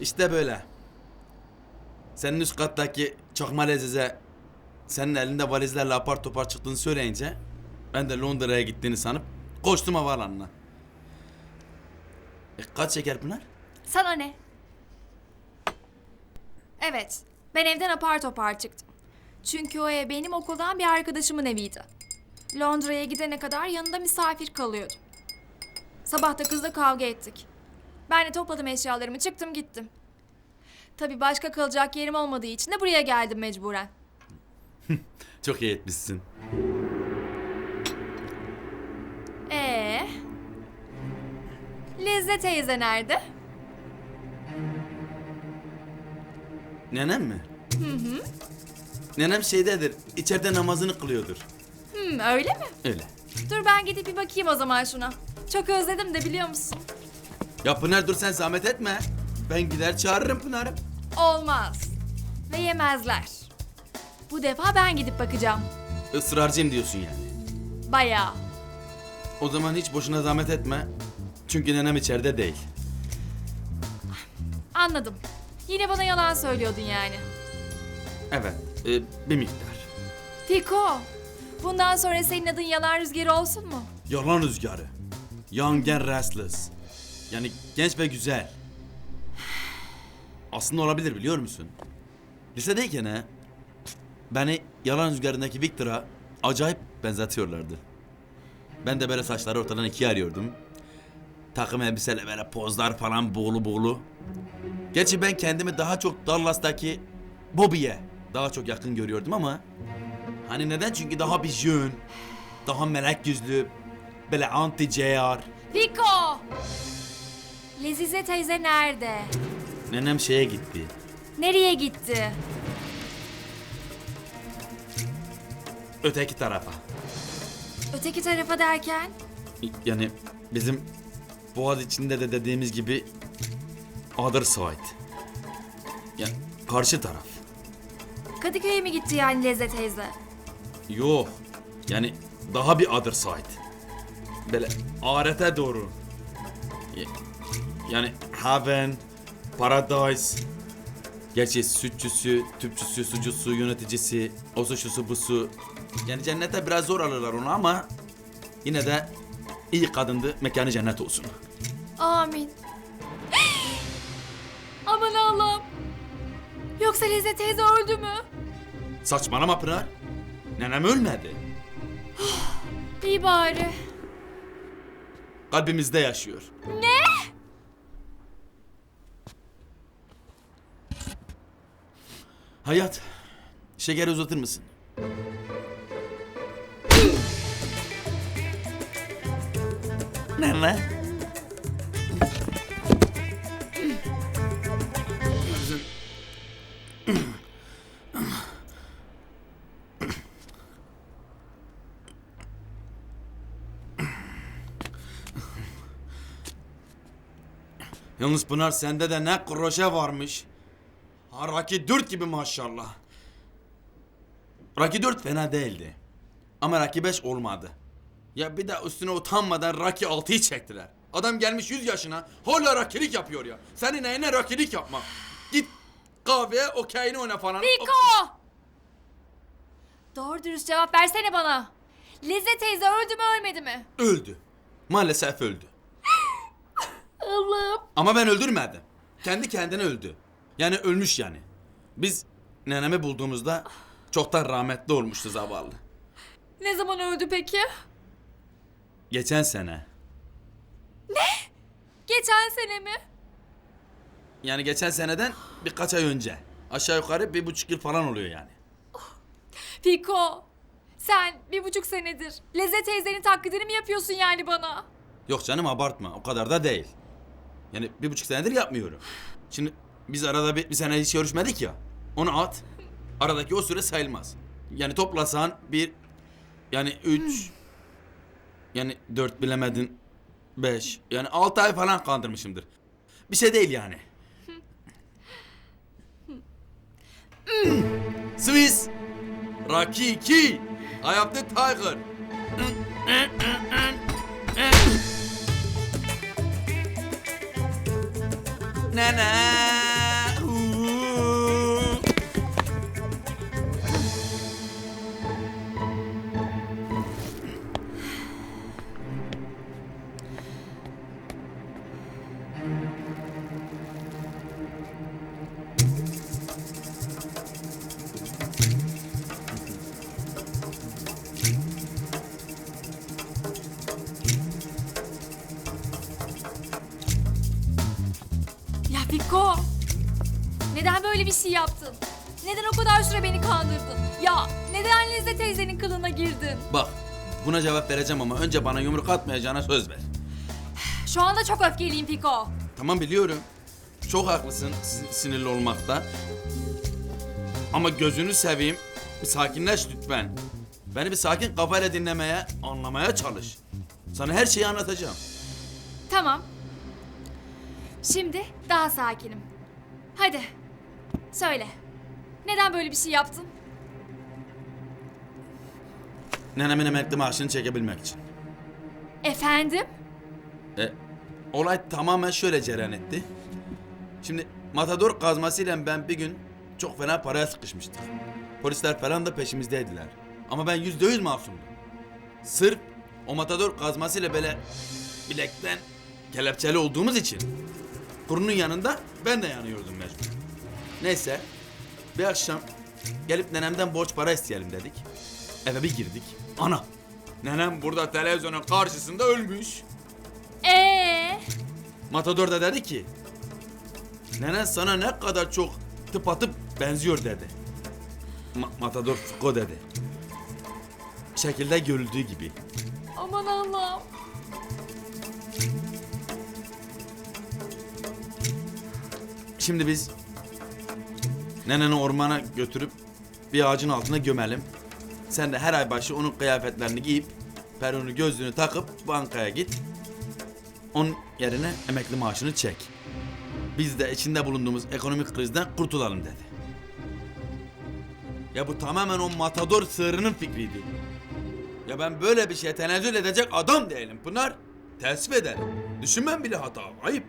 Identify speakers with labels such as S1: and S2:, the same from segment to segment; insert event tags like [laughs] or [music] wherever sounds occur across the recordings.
S1: İşte böyle. Senin üst kattaki çakma lezize senin elinde valizlerle apar topar çıktığını söyleyince ben de Londra'ya gittiğini sanıp koştum havaalanına. E, kaç şeker Pınar?
S2: Sana ne? Evet, ben evden apar topar çıktım. Çünkü o ev benim okuldan bir arkadaşımın eviydi. Londra'ya gidene kadar yanında misafir kalıyordum. Sabah da kızla kavga ettik. Ben de topladım eşyalarımı çıktım gittim. Tabii başka kalacak yerim olmadığı için de buraya geldim mecburen. [laughs]
S1: Çok iyi etmişsin.
S2: Ee, Lezze teyze nerede?
S1: Nenem mi? Hı hı. Nenem şeydedir, içeride namazını kılıyordur.
S2: Hmm, öyle mi?
S1: Öyle.
S2: Dur ben gidip bir bakayım o zaman şuna. Çok özledim de biliyor musun?
S1: Ya Pınar dur sen zahmet etme. Ben gider çağırırım Pınar'ı.
S2: Olmaz. Ve yemezler. Bu defa ben gidip bakacağım.
S1: Israrcıyım diyorsun yani.
S2: Bayağı.
S1: O zaman hiç boşuna zahmet etme. Çünkü nenem içeride değil.
S2: Anladım. Yine bana yalan söylüyordun yani.
S1: Evet, e, bir miktar.
S2: Fiko, bundan sonra senin adın yalan rüzgarı olsun mu?
S1: Yalan rüzgarı. Young and restless. Yani genç ve güzel. Aslında olabilir biliyor musun? Lisedeyken ha, beni yalan rüzgarındaki Victor'a acayip benzetiyorlardı. Ben de böyle saçları ortadan ikiye arıyordum. Takım elbiseyle böyle pozlar falan buğulu buğulu. Gerçi ben kendimi daha çok Dallas'taki Bobby'ye daha çok yakın görüyordum ama... Hani neden? Çünkü daha bir jön, daha melek yüzlü, böyle anti JR.
S2: Lezize teyze nerede?
S1: Nenem şeye gitti.
S2: Nereye gitti?
S1: Öteki tarafa.
S2: Öteki tarafa derken?
S1: Yani bizim Boğaz içinde de dediğimiz gibi other side. Yani karşı taraf.
S2: Kadıköy'e mi gitti yani Lezze teyze?
S1: Yok. Yani daha bir other side. Böyle ahirete doğru. Y- Yani heaven, paradise. Gerçi sütçüsü, tüpçüsü, sucusu, yöneticisi, osu şusu busu. Yani cennete biraz zor alırlar onu ama yine de iyi kadındı, mekanı cennet olsun.
S2: Amin. Aman Allah'ım. Yoksa Lezze teyze öldü mü?
S1: Saçmalama Pınar. Nenem ölmedi.
S2: İyi bari.
S1: Kalbimizde yaşıyor.
S2: Ne?
S1: Hayat, şeker uzatır mısın? Nene. Yalnız Pınar sende de ne kroşe varmış. Ha, Rocky 4 gibi maşallah. Rocky 4 fena değildi. Ama Rocky 5 olmadı. Ya bir de üstüne utanmadan Rocky 6'yı çektiler. Adam gelmiş 100 yaşına hala Rocky'lik yapıyor ya. Senin neyine Rocky'lik yapmak? Git kahveye okeyini oyna falan.
S2: Fiko! Doğru dürüst cevap versene bana. Lezze teyze öldü mü ölmedi mi?
S1: Öldü. Maalesef öldü. [laughs]
S2: Allah'ım.
S1: Ama ben öldürmedim. Kendi kendine öldü. Yani ölmüş yani. Biz nenemi bulduğumuzda çoktan rahmetli olmuştu zavallı.
S2: Ne zaman öldü peki?
S1: Geçen sene.
S2: Geçen sene mi?
S1: Yani geçen seneden birkaç ay önce. Aşağı yukarı bir buçuk yıl falan oluyor yani.
S2: Fiko. Sen bir buçuk senedir Lezze teyzenin taklidini mi yapıyorsun yani bana?
S1: Yok canım abartma o kadar da değil. Yani bir buçuk senedir yapmıyorum. Şimdi biz arada bir, bir sene hiç görüşmedik ya. Onu at. Aradaki o süre sayılmaz. Yani toplasan bir yani üç yani dört bilemedin beş yani altı ay falan kandırmışımdır. Bir şey değil yani. Swiss 2 I am the tiger. Nene.
S2: Yaptın? Neden o kadar süre beni kandırdın? Ya neden Lezze teyzenin kılına girdin?
S1: Bak buna cevap vereceğim ama önce bana yumruk atmayacağına söz ver.
S2: Şu anda çok öfkeliyim Fiko.
S1: Tamam biliyorum. Çok haklısın sin- sinirli olmakta. Ama gözünü seveyim. Bir sakinleş lütfen. Beni bir sakin kafayla dinlemeye, anlamaya çalış. Sana her şeyi anlatacağım.
S2: Tamam. Şimdi daha sakinim. Hadi. Söyle. Neden böyle bir şey yaptın?
S1: Nenemin emekli maaşını çekebilmek için.
S2: Efendim?
S1: E, olay tamamen şöyle cereyan etti. Şimdi matador kazmasıyla ben bir gün çok fena paraya sıkışmıştık. Polisler falan da peşimizdeydiler. Ama ben yüzde yüz masumdum. Sırf o matador kazmasıyla böyle bilekten kelepçeli olduğumuz için kurunun yanında ben de yanıyordum mecbur. Neyse bir akşam gelip nenemden borç para isteyelim dedik. Eve bir girdik. Ana! Nenem burada televizyonun karşısında ölmüş.
S2: Ee,
S1: Matador da dedi ki Nenen sana ne kadar çok tıpatıp benziyor dedi. Ma- Matador Fiko dedi. Şekilde görüldüğü gibi.
S2: aman Allah'ım.
S1: Şimdi biz neneni ormana götürüp bir ağacın altına gömelim. Sen de her ay başı onun kıyafetlerini giyip peronu gözlüğünü takıp bankaya git. Onun yerine emekli maaşını çek. Biz de içinde bulunduğumuz ekonomik krizden kurtulalım dedi. Ya bu tamamen o matador sığırının fikriydi. Ya ben böyle bir şeye tenezzül edecek adam değilim Pınar. Teessüf ederim. Düşünmem bile hata. Ayıp.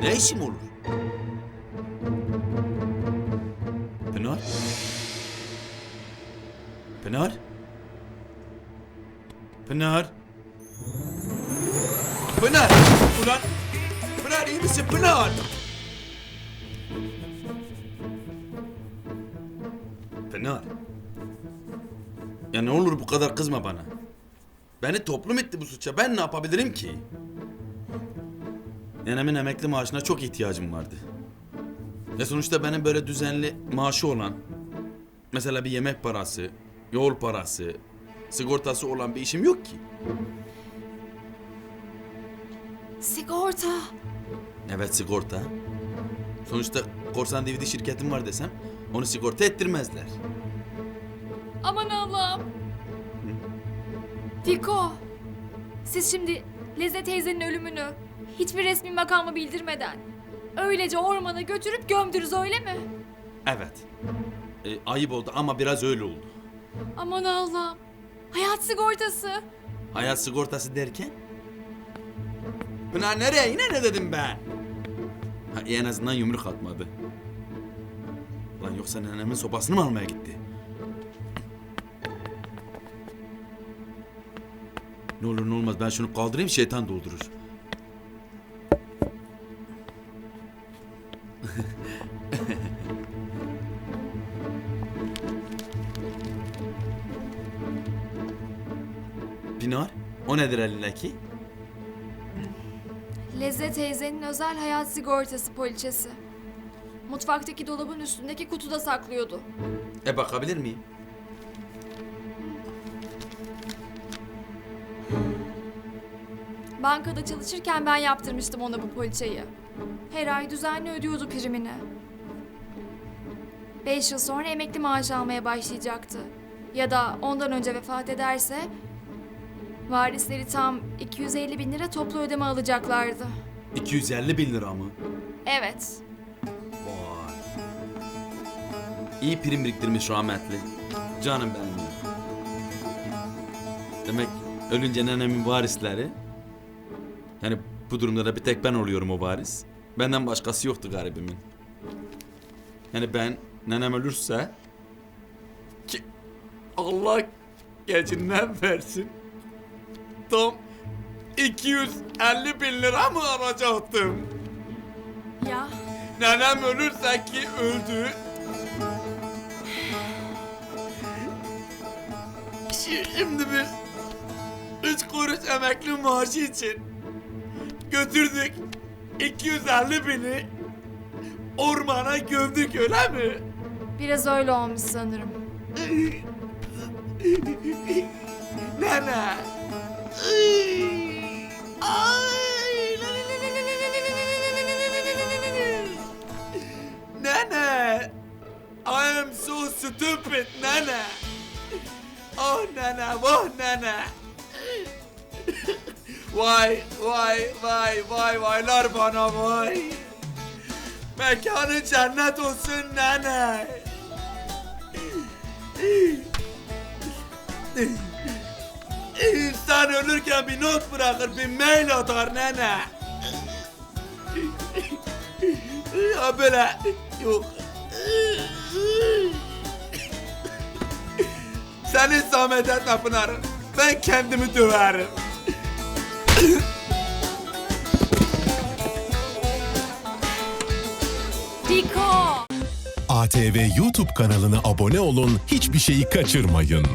S1: Ne işim olur? Pınar? Pınar? Pınar! Ulan! Pınar iyi misin Pınar? Pınar. Ya ne olur bu kadar kızma bana. Beni toplum etti bu suça. Ben ne yapabilirim ki? Nenemin emekli maaşına çok ihtiyacım vardı. Ya sonuçta benim böyle düzenli maaşı olan, mesela bir yemek parası, yol parası, sigortası olan bir işim yok ki.
S2: Sigorta.
S1: Evet sigorta. Sonuçta korsan DVD şirketim var desem onu sigorta ettirmezler.
S2: Aman Allah'ım. Fiko. Siz şimdi Lezze teyzenin ölümünü hiçbir resmi makama bildirmeden öylece ormana götürüp gömdünüz öyle mi?
S1: Evet. E, ayıp oldu ama biraz öyle oldu.
S2: Aman Allah'ım. Hayat sigortası.
S1: Hayat sigortası derken? Pınar nereye? Yine ne dedim ben? Ha, en azından yumruk atmadı. Lan yoksa nenemin sopasını mı almaya gitti? Ne olur ne olmaz ben şunu kaldırayım şeytan doldurur. Nedir elindeki?
S2: Lezze teyzenin özel hayat sigortası poliçesi. Mutfaktaki dolabın üstündeki kutuda saklıyordu.
S1: E bakabilir miyim?
S2: Bankada çalışırken ben yaptırmıştım ona bu poliçeyi. Her ay düzenli ödüyordu primini. Beş yıl sonra emekli maaşı almaya başlayacaktı. Ya da ondan önce vefat ederse varisleri tam 250 bin lira toplu ödeme alacaklardı.
S1: 250 bin lira mı?
S2: Evet.
S1: Vay. İyi prim biriktirmiş rahmetli. Canım benim ya. Demek ölünce nenemin varisleri. Yani bu durumda da bir tek ben oluyorum o varis. Benden başkası yoktu garibimin. Yani ben nenem ölürse ki Allah gecinden versin. Tam 250 bin lira mı alacaktım?
S2: Ya
S1: Nenem ölürse ki öldü. Şi- Şimdi biz üç kuruş emekli maaşı için götürdük. 250 bini ormana gömdük öyle mi?
S2: Biraz öyle olmuş sanırım.
S1: Nene. Nene. I am so stupid, nene. Oh nene, oh nene. Vay, vay, vay, vay, vaylar bana vay. Mekanı cennet olsun nene. İnsan ölürken bir not bırakır, bir mail atar nene. Ya böyle yok. Seni zahmet etme Pınar. Ben kendimi döverim.
S2: Diko!
S3: ATV YouTube kanalına abone olun, hiçbir şeyi kaçırmayın.